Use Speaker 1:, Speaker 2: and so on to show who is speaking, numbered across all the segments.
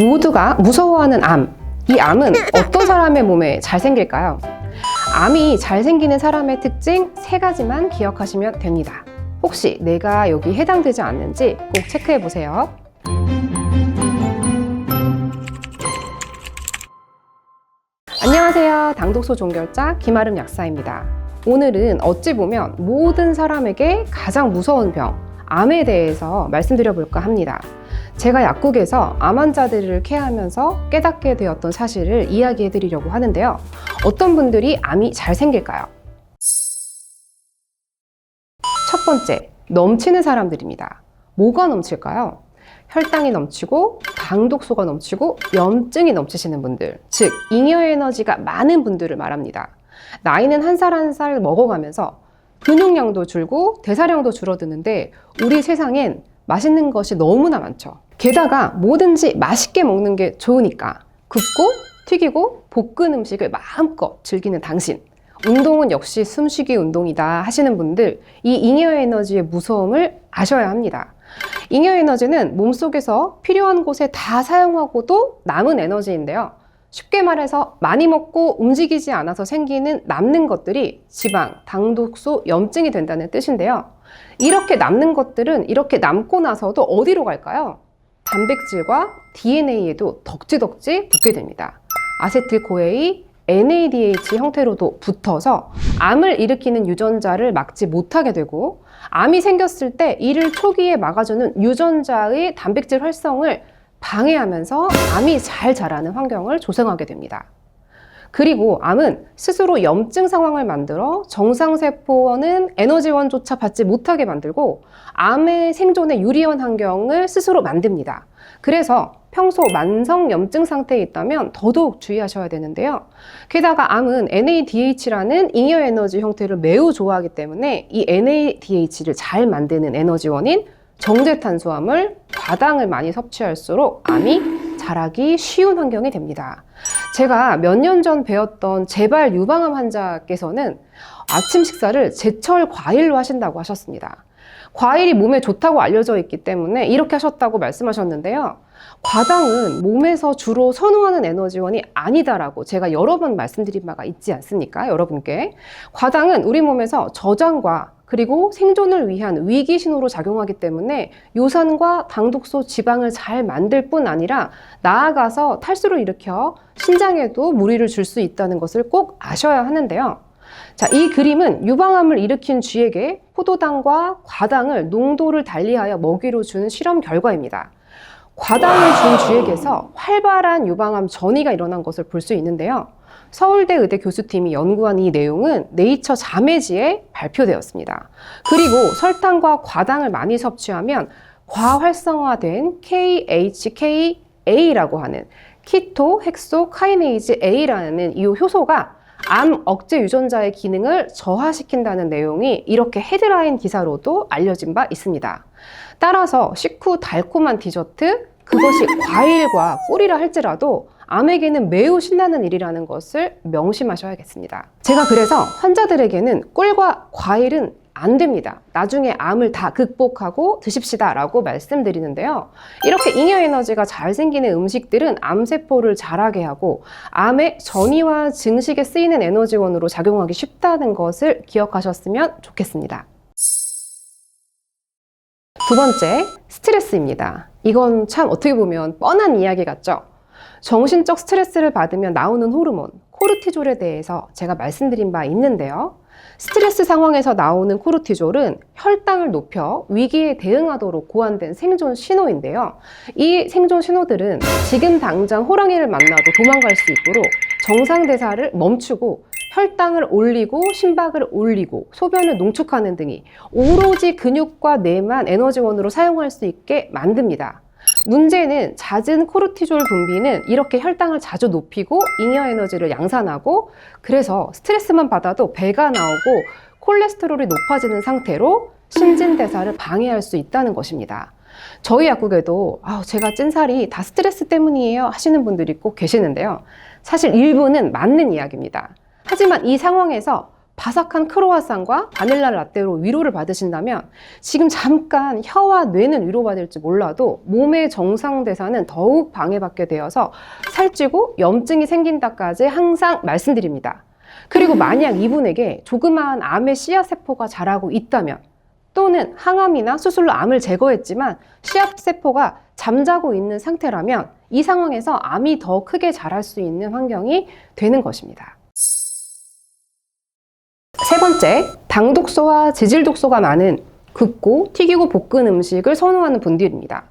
Speaker 1: 모두가 무서워하는 암. 이 암은 어떤 사람의 몸에 잘 생길까요? 암이 잘 생기는 사람의 특징 세 가지만 기억하시면 됩니다. 혹시 내가 여기 해당되지 않는지 꼭 체크해 보세요. 안녕하세요. 당독소 종결자 김아름 약사입니다. 오늘은 어찌 보면 모든 사람에게 가장 무서운 병, 암에 대해서 말씀드려 볼까 합니다. 제가 약국에서 암 환자들을 케어하면서 깨닫게 되었던 사실을 이야기해 드리려고 하는데요. 어떤 분들이 암이 잘 생길까요? 첫 번째, 넘치는 사람들입니다. 뭐가 넘칠까요? 혈당이 넘치고 당독소가 넘치고 염증이 넘치시는 분들, 즉 잉여 에너지가 많은 분들을 말합니다. 나이는 한 살 한 살 먹어가면서 근육량도 줄고 대사량도 줄어드는데 우리 세상엔 맛있는 것이 너무나 많죠. 게다가 뭐든지 맛있게 먹는 게 좋으니까 굽고 튀기고 볶은 음식을 마음껏 즐기는 당신. 운동은 역시 숨쉬기 운동이다 하시는 분들 이 잉여 에너지의 무서움을 아셔야 합니다. 잉여 에너지는 몸속에서 필요한 곳에 다 사용하고도 남은 에너지인데요. 쉽게 말해서 많이 먹고 움직이지 않아서 생기는 남는 것들이 지방, 당독소, 염증이 된다는 뜻인데요. 이렇게 남는 것들은 이렇게 남고 나서도 어디로 갈까요? 단백질과 DNA에도 덕지덕지 붙게 됩니다. 아세틸 코에이, NADH 형태로도 붙어서 암을 일으키는 유전자를 막지 못하게 되고 암이 생겼을 때 이를 초기에 막아주는 유전자의 단백질 활성을 방해하면서 암이 잘 자라는 환경을 조성하게 됩니다. 그리고 암은 스스로 염증 상황을 만들어 정상세포는 에너지원조차 받지 못하게 만들고 암의 생존에 유리한 환경을 스스로 만듭니다. 그래서 평소 만성 염증 상태에 있다면 더더욱 주의하셔야 되는데요. 게다가 암은 NADH라는 잉여 에너지 형태를 매우 좋아하기 때문에 이 NADH를 잘 만드는 에너지원인 정제탄수화물, 과당을 많이 섭취할수록 암이 자라기 쉬운 환경이 됩니다. 제가 몇 년 전 배웠던 재발 유방암 환자께서는 아침 식사를 제철 과일로 하신다고 하셨습니다. 과일이 몸에 좋다고 알려져 있기 때문에 이렇게 하셨다고 말씀하셨는데요. 과당은 몸에서 주로 선호하는 에너지원이 아니다라고 제가 여러 번 말씀드린 바가 있지 않습니까? 여러분께. 과당은 우리 몸에서 저장과 그리고 생존을 위한 위기 신호로 작용하기 때문에 요산과 당독소 지방을 잘 만들 뿐 아니라 나아가서 탈수를 일으켜 신장에도 무리를 줄 수 있다는 것을 꼭 아셔야 하는데요. 자, 이 그림은 유방암을 일으킨 쥐에게 포도당과 과당을 농도를 달리하여 먹이로 주는 실험 결과입니다. 과당을 준 쥐에게서 활발한 유방암 전이가 일어난 것을 볼 수 있는데요. 서울대 의대 교수팀이 연구한 이 내용은 네이처 자매지에 발표되었습니다. 그리고 설탕과 과당을 많이 섭취하면 과활성화된 KHKA라고 하는 키토 헥소 카이네이즈 A라는 이 효소가 암 억제 유전자의 기능을 저하시킨다는 내용이 이렇게 헤드라인 기사로도 알려진 바 있습니다. 따라서 식후 달콤한 디저트, 그것이 과일과 꿀이라 할지라도 암에게는 매우 신나는 일이라는 것을 명심하셔야겠습니다. 제가 그래서 환자들에게는 꿀과 과일은 안 됩니다. 나중에 암을 다 극복하고 드십시다 라고 말씀드리는데요. 이렇게 잉여 에너지가 잘 생기는 음식들은 암세포를 자라게 하고 암의 전이와 증식에 쓰이는 에너지원으로 작용하기 쉽다는 것을 기억하셨으면 좋겠습니다. 두 번째, 스트레스입니다. 이건 참 어떻게 보면 뻔한 이야기 같죠? 정신적 스트레스를 받으면 나오는 호르몬, 코르티졸에 대해서 제가 말씀드린 바 있는데요. 스트레스 상황에서 나오는 코르티졸은 혈당을 높여 위기에 대응하도록 고안된 생존 신호인데요. 이 생존 신호들은 지금 당장 호랑이를 만나도 도망갈 수 있도록 정상 대사를 멈추고 혈당을 올리고 심박을 올리고 소변을 농축하는 등이 오로지 근육과 뇌만 에너지원으로 사용할 수 있게 만듭니다. 문제는 잦은 코르티졸 분비는 이렇게 혈당을 자주 높이고 잉여 에너지를 양산하고 그래서 스트레스만 받아도 배가 나오고 콜레스테롤이 높아지는 상태로 신진대사를 방해할 수 있다는 것입니다. 저희 약국에도 아, 제가 찐살이 다 스트레스 때문이에요 하시는 분들이 꼭 계시는데요. 사실 일부는 맞는 이야기입니다. 하지만 이 상황에서 바삭한 크로와상과 바닐라 라떼로 위로를 받으신다면 지금 잠깐 혀와 뇌는 위로받을지 몰라도 몸의 정상 대사는 더욱 방해받게 되어서 살찌고 염증이 생긴다까지 항상 말씀드립니다. 그리고 만약 이분에게 조그마한 암의 씨앗 세포가 자라고 있다면 또는 항암이나 수술로 암을 제거했지만 씨앗 세포가 잠자고 있는 상태라면 이 상황에서 암이 더 크게 자랄 수 있는 환경이 되는 것입니다. 세 번째, 당 독소와 지질 독소가 많은 굽고 튀기고 볶은 음식을 선호하는 분들입니다.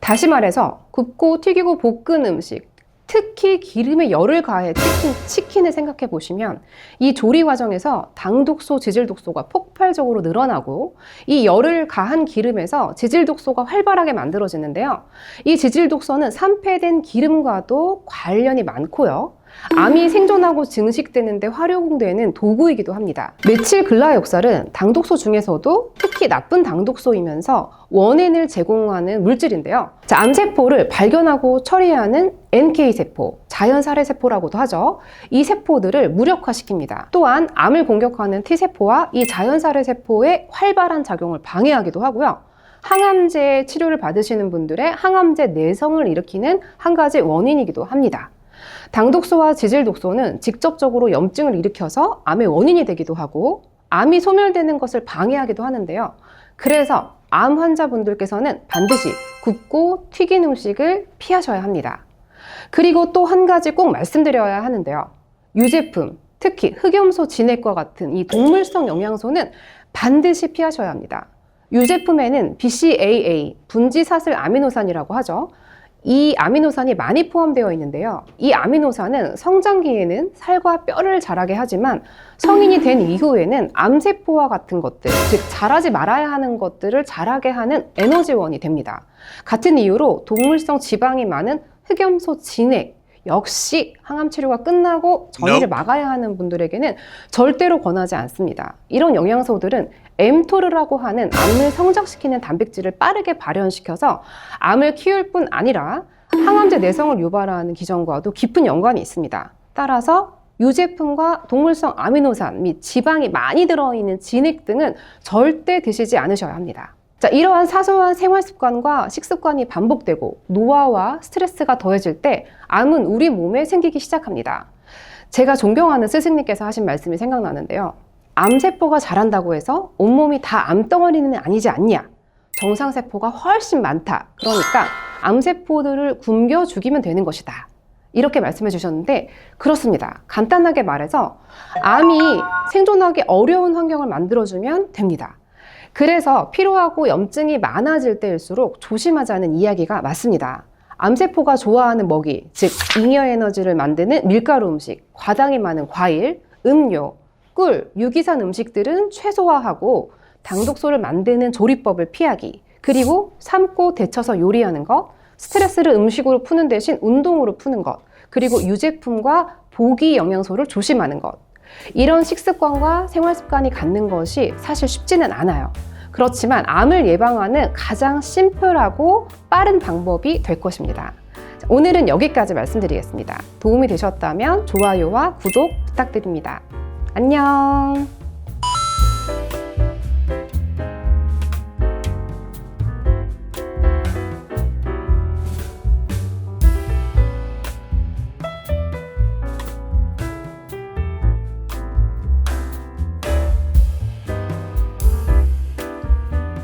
Speaker 1: 다시 말해서 굽고 튀기고 볶은 음식, 특히 기름에 열을 가해 튀긴 치킨을 생각해 보시면 이 조리 과정에서 당독소, 지질독소가 폭발적으로 늘어나고 이 열을 가한 기름에서 지질독소가 활발하게 만들어지는데요. 이 지질독소는 산패된 기름과도 관련이 많고요. 암이 생존하고 증식되는데 활용되는 도구이기도 합니다. 메칠 글라 역살은 당독소 중에서도 특히 나쁜 당독소이면서 원인을 제공하는 물질인데요. 자, 암세포를 발견하고 처리하는 NK세포, 자연살해세포라고도 하죠. 이 세포들을 무력화시킵니다. 또한 암을 공격하는 T세포와 이 자연살해세포의 활발한 작용을 방해하기도 하고요. 항암제 치료를 받으시는 분들의 항암제 내성을 일으키는 한 가지 원인이기도 합니다. 당독소와 지질독소는 직접적으로 염증을 일으켜서 암의 원인이 되기도 하고 암이 소멸되는 것을 방해하기도 하는데요. 그래서 암 환자분들께서는 반드시 굽고 튀긴 음식을 피하셔야 합니다. 그리고 또 한 가지 꼭 말씀드려야 하는데요. 유제품, 특히 흑염소 진액과 같은 이 동물성 영양소는 반드시 피하셔야 합니다. 유제품에는 BCAA, 분지사슬 아미노산이라고 하죠. 이 아미노산이 많이 포함되어 있는데요. 이 아미노산은 성장기에는 살과 뼈를 자라게 하지만 성인이 된 이후에는 암세포와 같은 것들, 즉 자라지 말아야 하는 것들을 자라게 하는 에너지원이 됩니다. 같은 이유로 동물성 지방이 많은 흑염소 진액, 역시 항암 치료가 끝나고 전이를 막아야 하는 분들에게는 절대로 권하지 않습니다. 이런 영양소들은 엠토르라고 하는 암을 성장시키는 단백질을 빠르게 발현시켜서 암을 키울 뿐 아니라 항암제 내성을 유발하는 기전과도 깊은 연관이 있습니다. 따라서 유제품과 동물성 아미노산 및 지방이 많이 들어있는 진액 등은 절대 드시지 않으셔야 합니다. 자, 이러한 사소한 생활 습관과 식습관이 반복되고 노화와 스트레스가 더해질 때 암은 우리 몸에 생기기 시작합니다. 제가 존경하는 스승님께서 하신 말씀이 생각나는데요. 암세포가 자란다고 해서 온몸이 다 암덩어리는 아니지 않냐? 정상세포가 훨씬 많다. 그러니까 암세포들을 굶겨 죽이면 되는 것이다. 이렇게 말씀해 주셨는데 그렇습니다. 간단하게 말해서 암이 생존하기 어려운 환경을 만들어주면 됩니다. 그래서 피로하고 염증이 많아질 때일수록 조심하자는 이야기가 맞습니다. 암세포가 좋아하는 먹이, 즉 잉여 에너지를 만드는 밀가루 음식, 과당이 많은 과일, 음료, 꿀, 유기산 음식들은 최소화하고 당독소를 만드는 조리법을 피하기, 그리고 삶고 데쳐서 요리하는 것, 스트레스를 음식으로 푸는 대신 운동으로 푸는 것, 그리고 유제품과 보기 영양소를 조심하는 것. 이런 식습관과 생활 습관이 갖는 것이 사실 쉽지는 않아요. 그렇지만 암을 예방하는 가장 심플하고 빠른 방법이 될 것입니다. 자, 오늘은 여기까지 말씀드리겠습니다. 도움이 되셨다면 좋아요와 구독 부탁드립니다. 안녕.